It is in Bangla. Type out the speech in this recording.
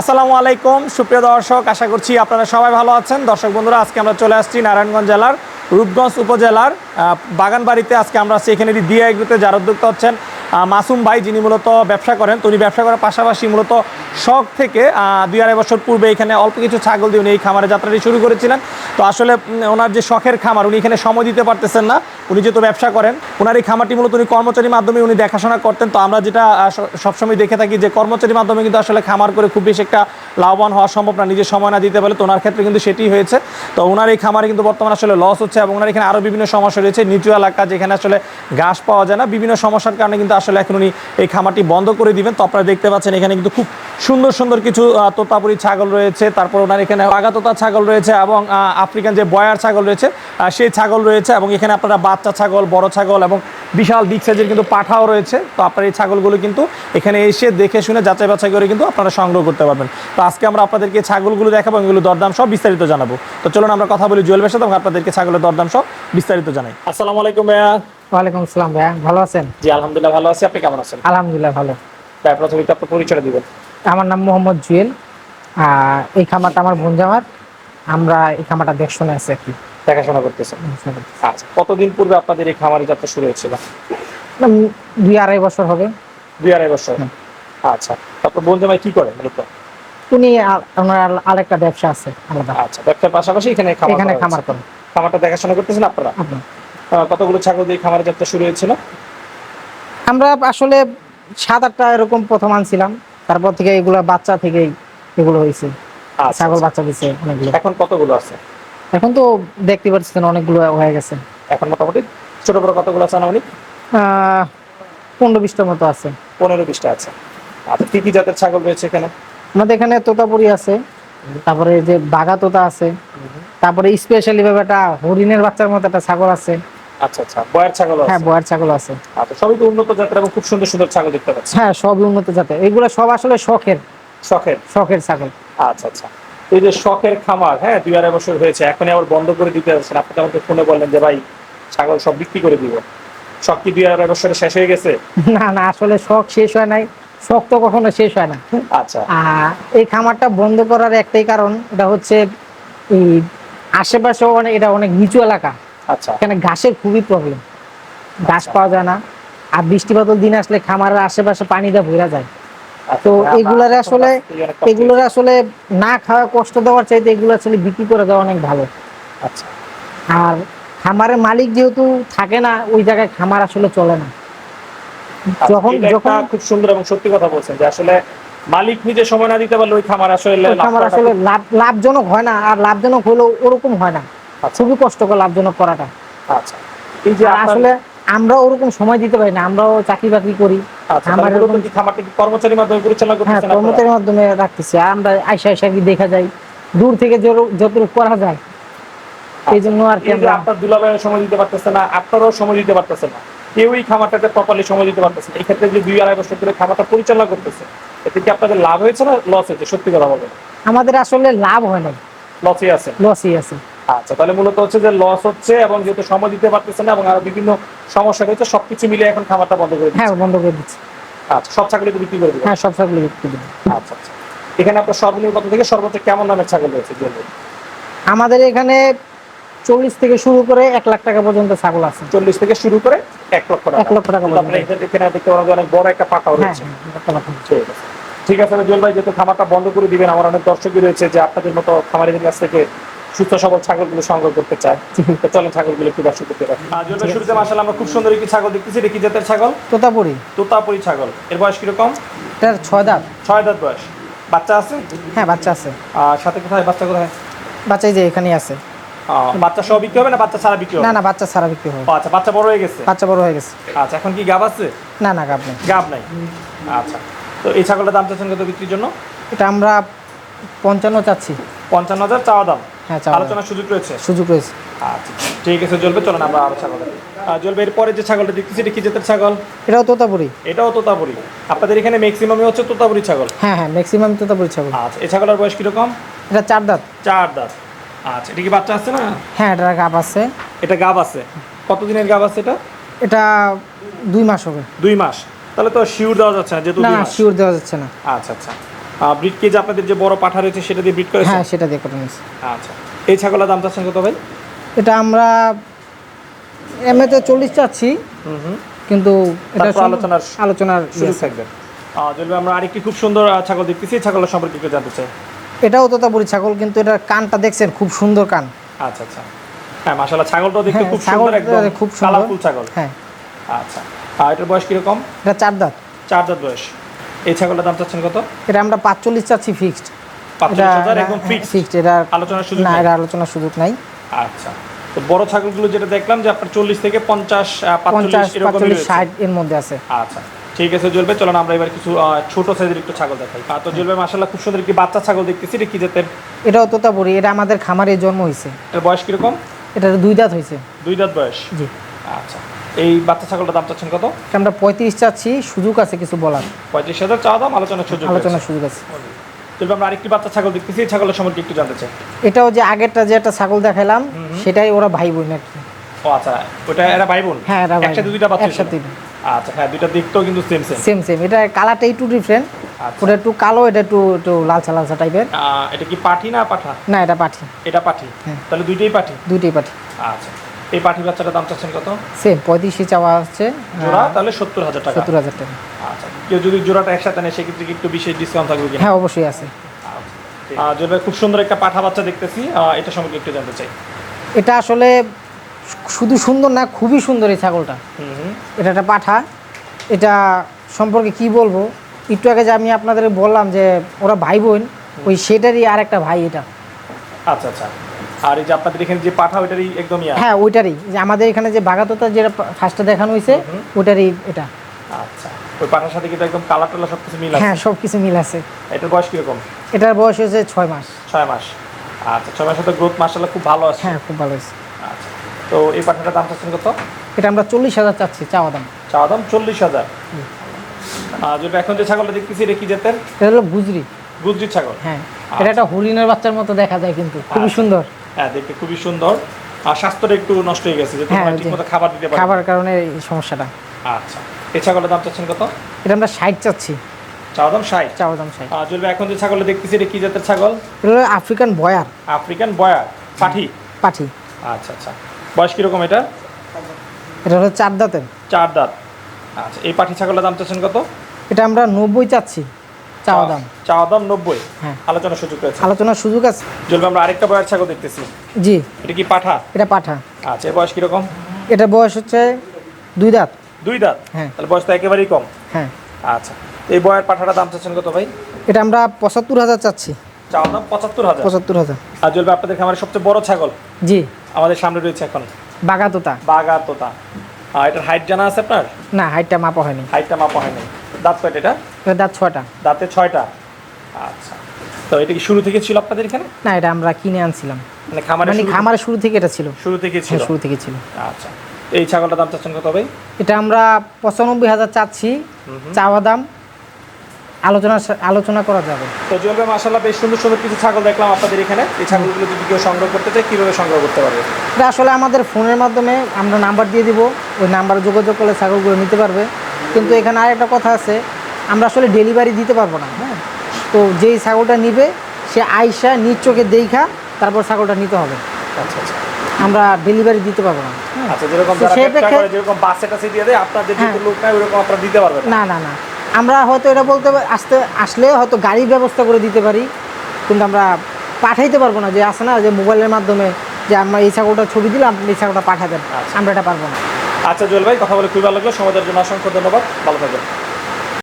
আসসালামু আলাইকুম। সুপ্রিয় দর্শক, আশা করছি আপনারা সবাই ভালো আছেন। দর্শক বন্ধুরা, আজকে আমরা চলে আসছি নারায়ণগঞ্জ জেলার রূপগঞ্জ উপজেলার বাগানবাড়িতে। আজকে আমরা আছি এখানে দিয়া গ্রুপে। যার উদ্যোক্তা হচ্ছেন মাসুম ভাই, যিনি মূলত ব্যবসা করেন। তো উনি ব্যবসা করার পাশাপাশি মূলত শখ থেকে দুই আড়াই বছর পূর্বে এখানে অল্প কিছু ছাগল দিয়ে উনি এই খামারে যাত্রাটি শুরু করেছিলেন। তো আসলে ওনার যে শখের খামার, উনি এখানে সময় দিতে পারতেছেন না। উনি যেহেতু ব্যবসা করেন ওনার এই খামারটি মূলত উনি কর্মচারীর মাধ্যমে উনি দেখাশোনা করতেন। তো আমরা যেটা সবসময় দেখে থাকি যে কর্মচারীর মাধ্যমে কিন্তু আসলে খামার করে খুব বেশি একটা লাভবান হওয়া সম্ভব না, নিজের সময় না দিতে পারলে। তো ওনার ক্ষেত্রে কিন্তু সেটি হয়েছে। তো ওনার এই খামারে কিন্তু বর্তমানে আসলে লস হচ্ছে এবং ওনার এখানে আরও বিভিন্ন সমস্যা রয়েছে। নিচু এলাকা যেখানে আসলে ঘাস পাওয়া যায় না। বিভিন্ন সমস্যার কারণে কিন্তু আসলে এখন উনি এই খামারটি বন্ধ করে দিবেন। তো আপনারা দেখতে পাচ্ছেন এখানে কিন্তু খুব সুন্দর সুন্দর কিছু তোতাপুরি ছাগল রয়েছে তারপর ওনার এখানে আগাতোতা ছাগল রয়েছে এবং আফ্রিকান যে বয়ার ছাগল রয়েছে সেই ছাগল রয়েছে এবং এখানে আপনারা বাচ্চা ছাগল বড় ছাগল এবং বিশাল বিগ সাইজের কিন্তু পাঠাও রয়েছে। তো আপনার এই ছাগলগুলো কিন্তু এখানে এসে দেখে শুনে যাচাই বাছাই করে কিন্তু আপনারা সংগ্রহ করতে পারবেন। তো আজকে আমরা আপনাদেরকে ছাগলগুলো দেখাবো এগুলো দরদাম সব বিস্তারিত জানাব। তো চলুন আমরা কথা বলি জুয়েল সাথে এবং আপনাদেরকে ছাগলের দরদাম সব বিস্তারিত জানাই। আসসালামু আলাইকুম ভাইয়া। ওয়ালাইকুম আসসালাম ভাইয়া ভালো আছেন? জি আলহামদুলিল্লাহ ভালো আছি। আপনি কেমন আছেন? আলহামদুলিল্লাহ ভালো। তাই প্রথমে আপনার পরিচয় দিবেন। আমার নাম মোহাম্মদ জুয়েল। আর এই খামারটা আমার বোন জামার আমরা এই খামারটা দেখশনে আছি আর কি। দেখাশোনা করতেছেন আচ্ছা কতদিন পূর্বে আপনাদের এই খামারি যাত্রা শুরু হয়েছিল? দুই আড়াই বছর হবে। দুই আড়াই বছর। আচ্ছা তারপর বোন জামাই কি করে মূলত উনি ওনার আরেকটা ব্যবসা আছে আলাদা। আচ্ছা ব্যবসার পাশাপাশি এখানে খামার এখানে খামার। করেন খামারটা দেখাশোনা করতেছেন আপনারা? আপনি কতগুলো ছাগল দিয়ে খামারের যাত্রা শুরু হয়েছিল? আমরা আসলে সাত আটটা এরকম প্রথম আনছিলাম। তারপর থেকে এগুলো বাচ্চা থেকেই এগুলো হয়েছে। আচ্ছা, ছাগল আচ্ছা। বাচ্চা দিছে অনেকগুলো। এখন কতগুলো আছে? এখন তো দেখতে পাচ্ছেন অনেকগুলো হয়ে গেছে। এখন মোটামুটি ছোট বড় কতগুলো আছে আহ, পনেরো বিশটার মতো আছে। পনেরো বিশটা আছে। আচ্ছা কি কি জাতের ছাগল রয়েছে এখানে? আমাদের এখানে তোতাপুরি আছে তারপরে যে বাঘা তোতা আছে তারপরে স্পেশালি ভাবে একটা হরিণের বাচ্চার মতো একটা ছাগল আছে। আচ্ছা আচ্ছা। বয়ার ছাগল হ্যাঁ বয়ার ছাগল আছে। আচ্ছা সবই তো উন্নত জাতের এবং খুব সুন্দর সুন্দর ছাগল দেখতে পাচ্ছি। হ্যাঁ সবই উন্নত জাতের। এগুলো সব আসলে শখের। শখের? শখের ছাগল। আচ্ছা আচ্ছা। এই যে শখের খামার হ্যাঁ দুই আড়াই বছর হয়েছে। এখনই আবার বন্ধ করে দিতে যাচ্ছেন। আপনি আমাকে ফোনে বললেন যে ভাই ছাগল সব বিক্রি করে দিব। শখ কি দুই আড়াই বছরে শেষ হয়ে গেছে? না না আসলে শখ শেষ হয় নাই। শখ তো কখনো শেষ হয় না। আচ্ছা। এই খামারটা বন্ধ করার একটাই কারণ এটা হচ্ছে এই আশেপাশে অনেক এটা অনেক নিচু এলাকা। আচ্ছা। এখানে ঘাসের খুবই প্রবলেম ঘাস পাওয়া যায় না। আর বৃষ্টি বাদল দিন আসলে খামারের আশেপাশে পানিটা ভরা যায়। আচ্ছা, তো এগুলার আসলে এগুলোর আসলে না খাওয়া কষ্ট দেওয়ার চাইতে এগুলো আসলে বিক্রি করে দেওয়া অনেক ভালো। আচ্ছা। আর খামারের মালিক যেহেতু থাকে না ওই জায়গায় খামার আসলে চলে না। যখন যখন খুব সুন্দর এবং সত্যি কথা বলছেন যে আসলে মালিক নিজে সময় না দিতে পারলে ওই খামার আসলে লাভ খামার আসলে লাভজনক হয় না আর লাভজনক হলেও ওরকম হয় না। আচ্ছা খুবই কষ্টকর লাভজনক করাটা। আচ্ছা। এই যে আসলে আমরা ওরকম সময় দিতে পারি না আমরাও চাকরি বাকরি করি। আচ্ছা কর্মচারীর মাধ্যমে পরিচালনা হ্যাঁ করতেছেন কর্মচারীর মাধ্যমে রাখতেছি আমরা আইসা আইসা কি দেখা যায় দূর থেকে যতটুকু করা যায়। এই জন্য আর কি আমরা আপনার দুলাভাইয়ের সময় দিতে পারতেছে না আপনারও সময় দিতে পারতেছে না। কেউই খামারটাতে প্রপারলি সময় দিতে পারতেছে না। এই ক্ষেত্রে যে দুই আড়াই বছর ধরে খামারটা পরিচালনা করতেছে এতে কি আপনাদের লাভ হয়েছে না লস হয়েছে? সত্যি কথা বলবেন। আমাদের আসলে লাভ হয় না লসই আছে। লসই আছে। আচ্ছা তাহলে মূলত হচ্ছে যে লস হচ্ছে এবং যেহেতু সময় দিতে পারতেছে না এবং আরও বিভিন্ন সমস্যা রয়েছে সবকিছু মিলে এখন খামারটা বন্ধ করে হ্যাঁ বন্ধ করে দিচ্ছি। আচ্ছা সব ছাগলই বিক্রি করে দিবেন হ্যাঁ সব ছাগল বিক্রি দিই আচ্ছা আচ্ছা। এখানে আপনার সর্বনিম্ন কত থেকে সর্বোচ্চ কেমন দামের ছাগল রয়েছে আমাদের এখানে চল্লিশ থেকে শুরু করে এক লাখ টাকা পর্যন্ত ছাগল আছে। চল্লিশ থেকে শুরু করে এক লক্ষ টাকা। এক লক্ষ টাকা এখানে দেখতে পারেন যে অনেক বড় একটা পাকাও হ্যাঁ রয়েছে। হ্যাঁ। ঠিক আছে। ঠিক আছে জল ভাই যেহেতু খামারটা বন্ধ করে দিবেন আমার অনেক দর্শকই রয়েছে যে আপনাদের মতো খামারিদের কাছ থেকে সুস্থ সবল ছাগলগুলো সংগ্রহ করতে চায়। তো চলেন ছাগলগুলো একটু দর্শক করতে পারি ভাই শুরুতে মাসাল আমরা খুব সুন্দর একটি ছাগল দেখতেছি। এটা কি জাতের ছাগল? তোতাপুরি। তোতাপুরি ছাগল। এর বয়স কীরকম? এটার ছয় দাঁত। ছয় দাঁত বয়স। বাচ্চা আছে? হ্যাঁ বাচ্চা আছে। আর সাথে কোথায়? বাচ্চা কোথায়? বাচ্চা এই যে এখানেই আছে। বাচ্চা সহ বিক্রি হবে না বাচ্চা ছাড়া বিক্রি হবে? না না বাচ্চা সারা বিক্রি হবে। আচ্ছা বাচ্চা বড় হয়ে গেছে? বাচ্চা বড় হয়ে গেছে। আচ্ছা এখন কি গাব আছে? না না গাব নেই। গাব নাই। আচ্ছা তো এই ছাগলটার দাম চাচ্ছেন কত বিক্রির জন্য? এটা আমরা পঞ্চান্ন চাচ্ছি। পঞ্চান্ন হাজার চাওয়া দাম। হ্যাঁ আলোচনার সুযোগ রয়েছে? সুযোগ রয়েছে। আচ্ছা ঠিক আছে জ্বলবে চলেন আমরা আরও ছাগল। জ্বলবে এরপরে যে ছাগলটা দেখতেছি এটা কি জাতের ছাগল? এটাও তোতাপুরি। এটাও তোতাপুরি। আপনাদের এখানে ম্যাক্সিমামই হচ্ছে তোতাপুরি ছাগল? হ্যাঁ হ্যাঁ ম্যাক্সিমাম তোতাপুরি ছাগল। আচ্ছা এই ছাগলের বয়স কীরকম? এটা চার দাঁত। চার দাঁত। আচ্ছা এটা কি বাচ্চা আছে না? হ্যাঁ এটা গাব আছে। এটা গাব আছে। কতদিনের গাব আছে এটা? এটা দুই মাস হবে। দুই মাস। তাহলে তো শিউর দেওয়া যাচ্ছে না যেহেতু না। শিওর দেওয়া যাচ্ছে না। আচ্ছা আচ্ছা। ব্রিড কেজ আপনাদের যে বড় পাঠা রয়েছে সেটা দিয়ে ব্রিড করেছেন? হ্যাঁ সেটা দিয়ে করে নিয়েছি আচ্ছা। এই ছাগলের দাম চাচ্ছেন কত ভাই? এটা আমরা এমএতে চল্লিশ চাচ্ছি হুম হুম। কিন্তু এটা আলোচনার আলোচনার শুরু ইয়ে থাকবে। যদি আমরা আরেকটি খুব সুন্দর ছাগল দেখতেছি। ছাগলের সম্পর্কে একটু জানতে চাই। এটাও তোতাপুরি ছাগল কিন্তু এটার কানটা দেখছেন খুব সুন্দর কান। আচ্ছা আচ্ছা। হ্যাঁ মাশাআল্লাহ ছাগলটাও দেখতে হ্যাঁ, খুব সুন্দর একদম খুব সুন্দর। কালারফুল ছাগল। হ্যাঁ। আচ্ছা। আর এটার বয়স কীরকম? এটা চার দাঁত। চার দাঁত বয়স। এই ছাগলের দাম চাচ্ছেন কত? এটা আমরা পাঁচচল্লিশ চাচ্ছি ফিক্সড একদম ফিক্সড এটা আলোচনার সুযোগ না নেই। এটা আলোচনার সুযোগ নাই। আচ্ছা তো বড় ছাগলগুলো যেটা দেখলাম যে আপনার চল্লিশ থেকে পঞ্চাশ পঞ্চাশ পাঁচচল্লিশ ষাট এর মধ্যে আছে। আচ্ছা ঠিক আছে জলবে চলুন আমরা এবার কিছু ছোট সাইজের একটু ছাগল দেখাই। তো জলবে মাসাল্লাহ খুব সুন্দর একটি বাচ্চা ছাগল দেখতেছি এটা কি জাতের? এটাও তোতাপুরি এটা আমাদের খামারে জন্ম হয়েছে এটার বয়স কীরকম? এটা দুই দাঁত হয়েছে দুই দাঁত বয়স? জি। আচ্ছা এই বাচ্চা ছাগলটার দাম চাচ্ছেন কত? আমরা পঁয়ত্রিশ চাচ্ছি সুযোগ আছে কিছু বলার। পঁয়ত্রিশ হাজার চাওয়া দাম আলোচনার সুযোগ আলোচনার সুযোগ আছে। জলবে আমরা আরেকটি বাচ্চা ছাগল দেখতেছি এই ছাগলের সম্পর্কে একটু জানতে চাই। এটাও যে আগেরটা যে একটা ছাগল দেখালাম সেটাই ওরা ভাই বোন আর কি। ও আচ্ছা ওটা এরা ভাই বোন হ্যাঁ এরা একসাথে দুইটা বাচ্চা একসাথে আচ্ছা হ্যাঁ দুইটা দেখতেও কিন্তু সেম সেম সেম সেম এটা কালারটা একটু ডিফারেন্ট আচ্ছা। ওটা একটু কালো এটা একটু একটু লালচা লালচা টাইপের এটা কি পাঠি না পাঠা? না এটা পাঠি। এটা পাঠি? হ্যাঁ। তাহলে দুইটাই পাঠি? দুইটাই পাঠি। আচ্ছা। এই পাঠি বাচ্চাটার দাম চাচ্ছেন কত? সেম পঁয়ত্রিশে চাওয়া হচ্ছে জোড়া তাহলে সত্তর হাজার টাকা। সত্তর হাজার টাকা। আচ্ছা কেউ যদি জোড়াটা একসাথে নেয় সেক্ষেত্রে কি একটু বিশেষ ডিসকাউন্ট থাকবে হ্যাঁ অবশ্যই আছে। আহ, জোড়া খুব সুন্দর একটা পাঠা বাচ্চা দেখতেছি এটা সম্পর্কে একটু জানতে চাই। এটা আসলে শুধু সুন্দর না খুবই সুন্দর এই ছাগলটা। হুম হুম। এটা একটা পাঠা। এটা সম্পর্কে কি বলব? একটু আগে যে আমি আপনাদের বললাম যে ওরা ভাই বোন ওই সেটারই আর একটা ভাই এটা। আচ্ছা আচ্ছা। আর এই যে আপনাদের এখানে যে পাঠা ওইটারই একদমই। হ্যাঁ ওইটারই। যে আমাদের এখানে যে বাগাতোতা যেটা ফার্স্টে দেখানো হয়েছে ওইটারই এটা। আচ্ছা। ওই পাঠার সাথে কিন্তু একদম কালার টালার সব কিছু মিল আছে? হ্যাঁ সব কিছু মিল আছে। এটার বয়স কীরকম? এটার বয়স হয়েছে ছয় মাস। ছয় মাস। আচ্ছা ছয় মাসের তো গ্রোথ মাসাল্লাহ খুব ভালো আছে। হ্যাঁ খুব ভালো হয়েছে। আচ্ছা। তো এই পাঠাটার দাম চাচ্ছেন কত? এটা আমরা চল্লিশ হাজার চাচ্ছি চাওয়া দাম। চাওয়া দাম চল্লিশ হাজার। আর যেটা এখন যে ছাগলটা দেখতেছি এটা কি জাতের? এটা হলো গুজরি। গুজরি ছাগল। হ্যাঁ। এটা একটা হরিণের বাচ্চার মতো দেখা যায় কিন্তু খুবই সুন্দর। হ্যাঁ দেখতে খুবই সুন্দর। আর স্বাস্থ্যটা একটু নষ্ট হয়ে গেছে যেহেতু হ্যাঁ, মানে জি। ঠিকমতো খাবার দিতে পারে খাবার কারণে এই সমস্যাটা। আচ্ছা। এই ছাগলের দাম চাচ্ছেন কত? এটা আমরা ষাট চাচ্ছি। চাওয়া দাম ষাট? চাওয়া দাম ষাট। আর এখন যে ছাগলটা দেখতেছি এটা কি জাতের ছাগল? এটা আফ্রিকান বয়ার। আফ্রিকান বয়ার। পাঠি? পাঠি। আচ্ছা আচ্ছা। বয়স কীরকম এটা? এটা হলো চার দাঁতের। চার দাঁত। আচ্ছা এই পাঠি ছাগলের দাম চাচ্ছেন কত? এটা আমরা নব্বই চাচ্ছি। চাওয়া দাম। চাওয়া দাম নব্বই। হ্যাঁ। আলোচনার সুযোগ রয়েছে। আলোচনার সুযোগ আছে। যদি আমরা আরেকটা বয়ার ছাগল দেখতেছি। জি। এটা কি পাঠা? এটা পাঠা। আচ্ছা এর বয়স কীরকম? এটা বয়স হচ্ছে দুই দাঁত। দুই দাঁত? হ্যাঁ। তাহলে বয়স তো একেবারেই কম। হ্যাঁ। আচ্ছা এই বয়ার পাঠাটা দাম চাচ্ছেন কত ভাই? এটা আমরা পঁচাত্তর হাজার চাচ্ছি। চাওয়া দাম পঁচাত্তর হাজার। পঁচাত্তর হাজার। আর জ্বলবে আপনাদের খামারের সবচেয়ে বড় ছাগল? জি। আমাদের সামনে রয়েছে এখন। বাগাতোতা বাগা তোতা আর এটার হাইট জানা আছে আপনার? না হাইটটা মাপা হয়নি। হাইটটা মাপা হয়নি। দাঁত কয়টা এটা? দাঁত ছয়টা। দাঁতে ছয়টা। আচ্ছা। তো এটা কি শুরু থেকে ছিল আপনাদের এখানে? না এটা আমরা কিনে আনছিলাম। মানে খামারে মানে খামারের শুরু থেকে এটা ছিল। শুরু থেকে ছিল? হ্যাঁ শুরু থেকে ছিল। আচ্ছা। এই ছাগলটার দাম চাচ্ছেন কত ভাই এটা আমরা পঁচানব্বই হাজার চাচ্ছি। চাওয়া দাম আলোচনা আলোচনা করা যাবে। তো জলবে মাসাল্লাহ বেশ সুন্দর সুন্দর কিছু ছাগল দেখলাম আপনাদের এখানে। এই ছাগলগুলো যদি কেউ সংগ্রহ করতে চায় কীভাবে সংগ্রহ করতে পারবে? এটা আসলে আমাদের ফোনের মাধ্যমে আমরা নাম্বার দিয়ে দিব। ওই নাম্বারে যোগাযোগ করলে ছাগলগুলো নিতে পারবে। কিন্তু এখানে আর একটা কথা আছে আমরা আসলে ডেলিভারি দিতে পারব না হ্যাঁ? তো যেই ছাগলটা নিবে সে আইসা নিজ চোখে দেখা তারপর ছাগলটা নিতে হবে। আচ্ছা আচ্ছা। আমরা ডেলিভারি দিতে পারব না। আচ্ছা যেরকম তো যারা সেই ব্যবসা যেরকম বাসে টাসে দিয়ে দেয় আপনাদের হ্যাঁ। লোক নাই ওরকম আপনারা দিতে পারবেন না। না না আমরা হয়তো এটা বলতে পারি- আসতে আসলে হয়তো গাড়ির ব্যবস্থা করে দিতে পারি কিন্তু আমরা পাঠাইতে পারব না। যে আসে না যে মোবাইলের মাধ্যমে যে আমরা এই ছাগলটা ছবি দিলাম আপনি এই ছাগলটা পাঠাবেন। আচ্ছা। আমরা এটা পারব না। আচ্ছা জুয়েল ভাই কথা বলে খুবই ভালো লাগল। সমাজের জন্য অসংখ্য ধন্যবাদ। ভালো থাকবেন।